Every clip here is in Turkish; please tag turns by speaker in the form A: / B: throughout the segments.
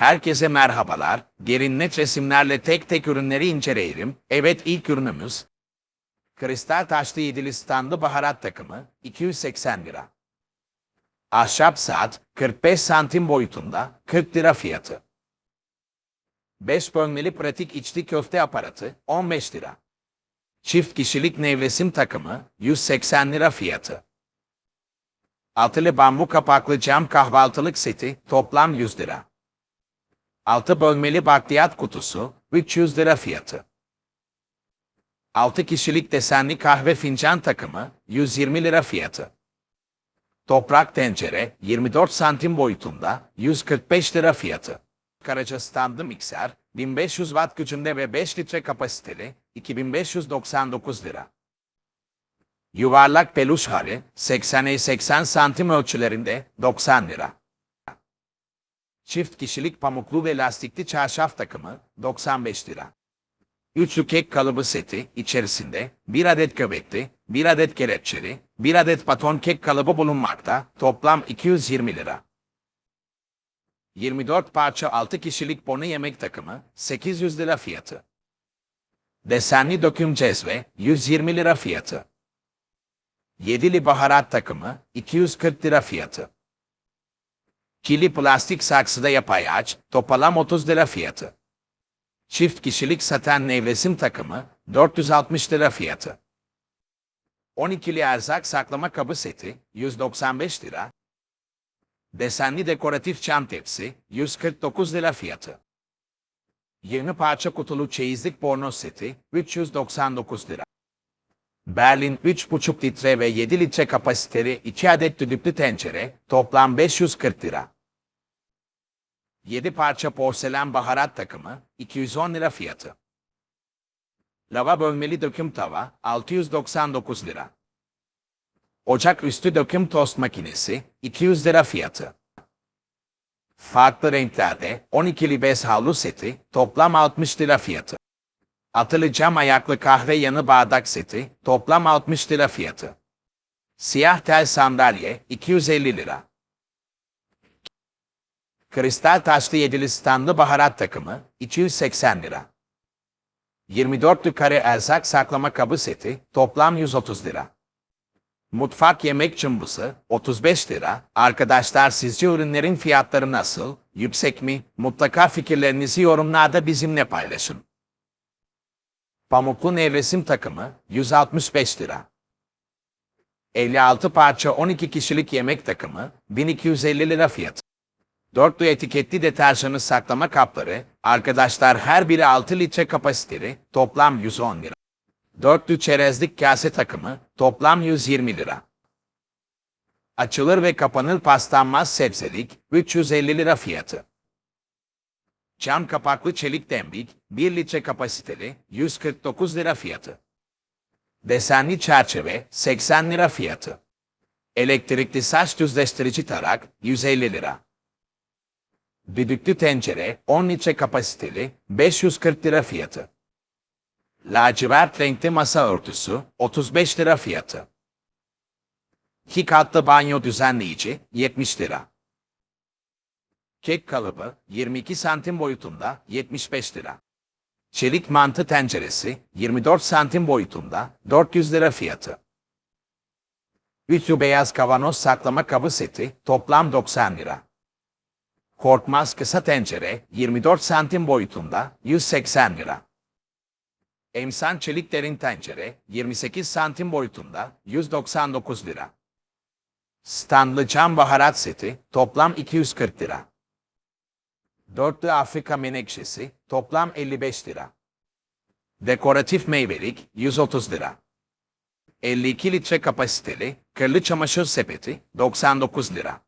A: Herkese merhabalar. Gelin net resimlerle tek tek ürünleri inceleyelim. Evet ilk ürünümüz. Kristal taşlı yedili standı baharat takımı 280 lira. Ahşap saat 45 santim boyutunda 40 lira fiyatı. 5 bölmeli pratik içli köfte aparatı 15 lira. Çift kişilik nevresim takımı 180 lira fiyatı. Altılı bambu kapaklı cam kahvaltılık seti toplam 100 lira. Altı bölmeli bakliyat kutusu 300 lira fiyatı. 6 kişilik desenli kahve fincan takımı 120 lira fiyatı. Toprak tencere 24 santim boyutunda 145 lira fiyatı. Karaca standı mikser 1500 watt gücünde ve 5 litre kapasiteli 2599 lira. Yuvarlak peluş hali 80'e 80 santim ölçülerinde 90 lira. Çift kişilik pamuklu ve lastikli çarşaf takımı 95 lira. Üçlü kek kalıbı seti içerisinde bir adet göbekli, bir adet kelepçeli, bir adet baton kek kalıbı bulunmakta. Toplam 220 lira. 24 parça 6 kişilik bonu yemek takımı 800 lira fiyatı. Desenli döküm cezve 120 lira fiyatı. Yedili baharat takımı 240 lira fiyatı. Kili plastik saksıda yapay ağaç topalam 30 lira fiyatı. Çift kişilik saten nevresim takımı 460 lira fiyatı. 12'li erzak saklama kabı seti 195 lira. Desenli dekoratif çam tepsi 149 lira fiyatı. 20 parça kutulu çeyizlik bornoz seti 399 lira. Berlin 3,5 litre ve 7 litre kapasiteli 2 adet düdüklü tencere toplam 540 lira. 7 parça porselen baharat takımı 210 lira fiyatı. Lava bölmeli döküm tava 699 lira. Ocak üstü döküm tost makinesi 200 lira fiyatı. Farklı renklerde 12'li bez havlu seti toplam 60 lira fiyatı. Atılı cam ayaklı kahve yanı bardak seti toplam 60 lira fiyatı. Siyah tel sandalye 250 lira. Kristal taşlı yedili standlı baharat takımı 280 lira. 24'lü kare erzak saklama kabı seti toplam 130 lira. Mutfak yemek cımbızı 35 lira. Arkadaşlar sizce ürünlerin fiyatları nasıl? Yüksek mi? Mutlaka fikirlerinizi yorumlarda bizimle paylaşın. Pamuklu nevresim takımı 165 lira. 56 parça 12 kişilik yemek takımı 1250 lira fiyatı. Dörtlü etiketli deterjanı saklama kapları, arkadaşlar her biri 6 litre kapasiteli, toplam 110 lira. Dörtlü çerezlik kase takımı, toplam 120 lira. Açılır ve kapanır paslanmaz sebzelik, 350 lira fiyatı. Cam kapaklı çelik demlik, 1 litre kapasiteli, 149 lira fiyatı. Desenli çerçeve, 80 lira fiyatı. Elektrikli saç düzleştirici tarak, 150 lira. Düdüklü tencere 10 litre kapasiteli 540 lira fiyatı. Lacivert renkli masa örtüsü 35 lira fiyatı. İki katlı banyo düzenleyici 70 lira. Kek kalıbı 22 santim boyutunda 75 lira. Çelik mantı tenceresi 24 santim boyutunda 400 lira fiyatı. Üçlü beyaz kavanoz saklama kabı seti toplam 90 lira. Korkmaz kısa tencere 24 santim boyutunda 180 lira. Emsan çelik derin tencere 28 santim boyutunda 199 lira. Stanlı cam baharat seti toplam 240 lira. Dörtlü Afrika menekşesi toplam 55 lira. Dekoratif meyvelik 130 lira. 52 litre kapasiteli kırlı çamaşır sepeti 99 lira.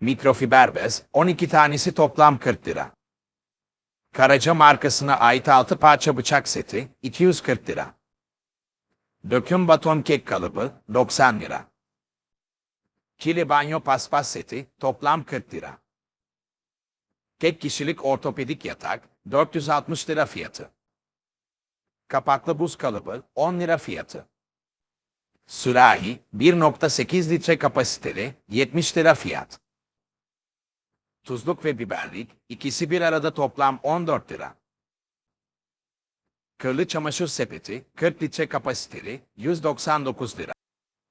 A: Mikrofiber bez 12 tanesi toplam 40 lira. Karaca markasına ait 6 parça bıçak seti 240 lira. Döküm baton kek kalıbı 90 lira. Kili banyo paspas seti toplam 40 lira. Tek kişilik ortopedik yatak 460 lira fiyatı. Kapaklı buz kalıbı 10 lira fiyatı. Sürahi 1.8 litre kapasiteli 70 lira fiyat. tuzluk ve biberlik, ikisi bir arada toplam 14 lira. Kırlı çamaşır sepeti, 40 litre kapasiteli, 199 lira.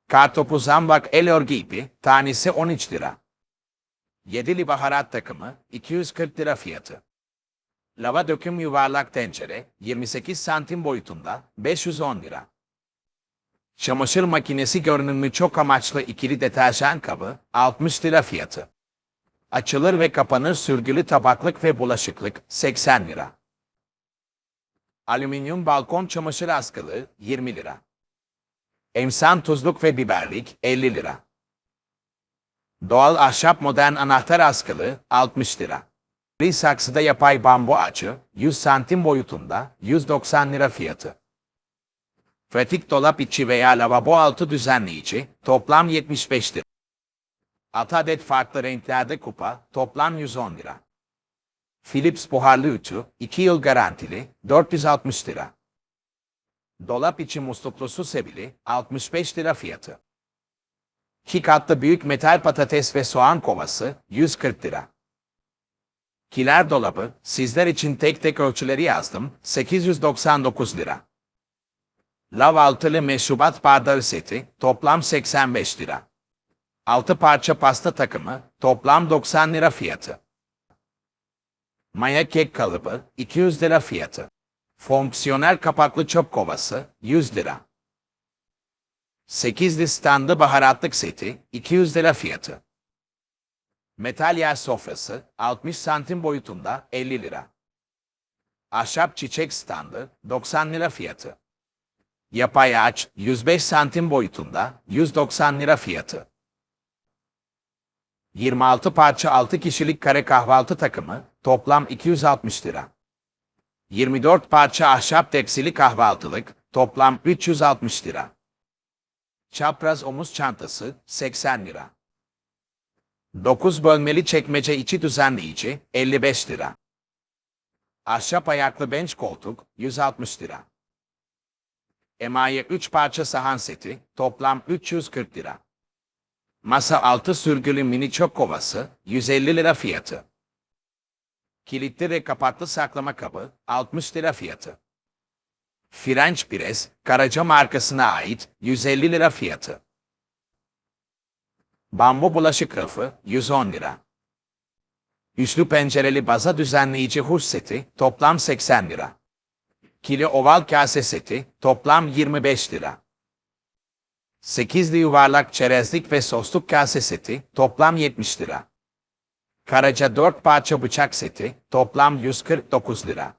A: Kartopu zambak el örgü ipi, tanesi 13 lira. Yedili baharat takımı, 240 lira fiyatı. Lava döküm yuvarlak tencere, 28 santim boyutunda, 510 lira. Çamaşır makinesi görünümlü çok amaçlı ikili deterjan kabı, 60 lira fiyatı. Açılır ve kapanır sürgülü tabaklık ve bulaşıklık, 80 lira. Alüminyum balkon çamaşır askılı, 20 lira. Emsan tuzluk ve biberlik, 50 lira. Doğal ahşap modern anahtar askılı, 60 lira. Bir saksıda yapay bambu açı, 100 santim boyutunda, 190 lira fiyatı. Pratik dolap içi veya lavabo altı düzenleyici, toplam 75 lira. 6 adet farklı renklerde kupa, toplam 110 lira. Philips buharlı ütü, 2 yıl garantili, 460 lira. Dolap içi musluklu su sebili, 65 lira fiyatı. 2 katlı büyük metal patates ve soğan kovası, 140 lira. Kiler dolabı, sizler için tek tek ölçüleri yazdım, 899 lira. Lav altılı meşrubat bardağı seti, toplam 85 lira. 6 parça pasta takımı, toplam 90 lira fiyatı. Maya kek kalıbı, 200 lira fiyatı. Fonksiyonel kapaklı çöp kovası, 100 lira. 8'li standı baharatlık seti, 200 lira fiyatı. Metal yer sofrası, 60 santim boyutunda, 50 lira. Ahşap çiçek standı, 90 lira fiyatı. Yapay ağaç, 105 santim boyutunda, 190 lira fiyatı. 26 parça 6 kişilik kare kahvaltı takımı, toplam 260 lira. 24 parça ahşap teksili kahvaltılık, toplam 360 lira. Çapraz omuz çantası, 80 lira. 9 bölmeli çekmece içi düzenleyici, 55 lira. Ahşap ayaklı bench koltuk, 160 lira. Emaye 3 parça sahan seti, toplam 340 lira. Masa altı sürgülü mini çöp kovası, 150 lira fiyatı. Kilitli ve kapaklı saklama kabı, 60 lira fiyatı. French Press, Karaca markasına ait, 150 lira fiyatı. Bambu bulaşık rafı, 110 lira. Üçlü pencereli baza düzenleyici huş seti, toplam 80 lira. Kili oval kase seti, toplam 25 lira. Sekizli yuvarlak çerezlik ve sosluk kase seti, toplam 70 lira. Karaca 4 parça bıçak seti, toplam 149 lira.